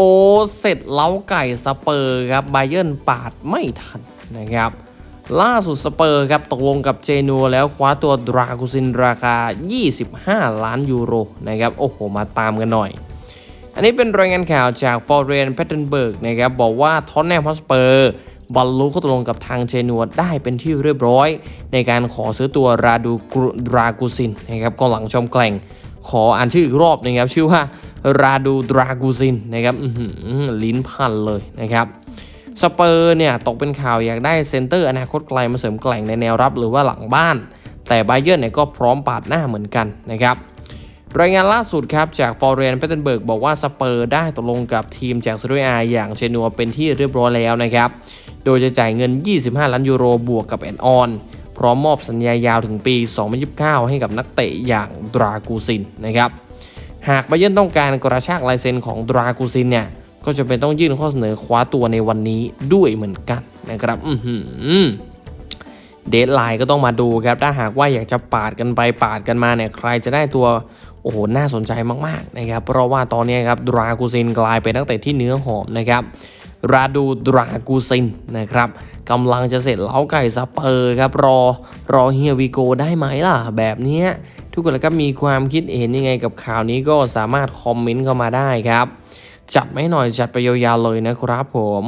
อ้เสร็จเล้าไก่สเปอร์ครับไบเยิร์นปาดไม่ทันนะครับล่าสุดสเปอร์ครับตกลงกับเจนัวแล้วคว้าตัวดรากุซินราคา 25 ล้านยูโรนะครับโอ้โห มาตามกันหน่อย อันนี้เป็นรายงานข่าวจากฟอร์เรนแพตเทนเบิร์กนะครับบอกว่าทอนแนมฮอสเปอร์บอลลูข้อตกลงกับทางเจนัวได้เป็นที่เรียบร้อย ในการขอซื้อตัวราดูกรุดรากูซินนะครับกองหลังชมแกล่งขออ่านชื่ออีกรอบนะครับชื่อว่า ราดูดรากูซินนะครับลิ้นพันเลยนะครับสเปอร์เนี่ยตกเป็นข่าวอยากได้เซนเตอร์อนาคตไกลมาเสริมแกล่งในแนวรับหรือว่าหลังบ้าน แต่ไบเยอร์เนี่ยก็พร้อมปาดหน้าเหมือนกันนะครับรายงานล่าสุดครับจากฟอร์เรนเปเทนเบิร์กบอกว่าสเปอร์ได้ตกลงกับทีมจากซเรียอาอย่างเชนัวเป็นที่เรียบร้อยแล้วนะครับ โดยจะจ่ายเงิน 25 ล้านยูโรบวกกับแอนออน พร้อมมอบสัญญายาวถึงปี 2029 ให้กับนักเตะอย่างดรากูซินนะครับ หากไบเยร์นต้องการกระชากลายเซ็นของดรากูซินเนี่ย ก็จะเป็นต้องยื่นข้อเสนอคว้าตัวในวันนี้ด้วยเหมือนกันนะครับอืเดทไลน์ก็ต้องมาดูครับ ถ้าหากว่าอยากจะปาดกันไปปาดกันมาเนี่ย ใครจะได้ตัว โอ้โห น่าสนใจมากๆนะครับ เพราะว่าตอนนี้ครับดรากูซินกลายเป็นนักเตะที่เนื้อหอมนะครับราดูดรากูซินนะครับกำลังจะเสร็จเล้าไก่สเปอร์ครับ รอรอเฮียวีโกได้ไหมล่ะ แบบนี้ ทุกคนแล้วก็มีความคิดเห็นยังไงกับข่าวนี้ก็สามารถคอมเมนต์เข้ามาได้ครับ จัดไม่หน่อยจัดไปยาวๆเลยนะครับผม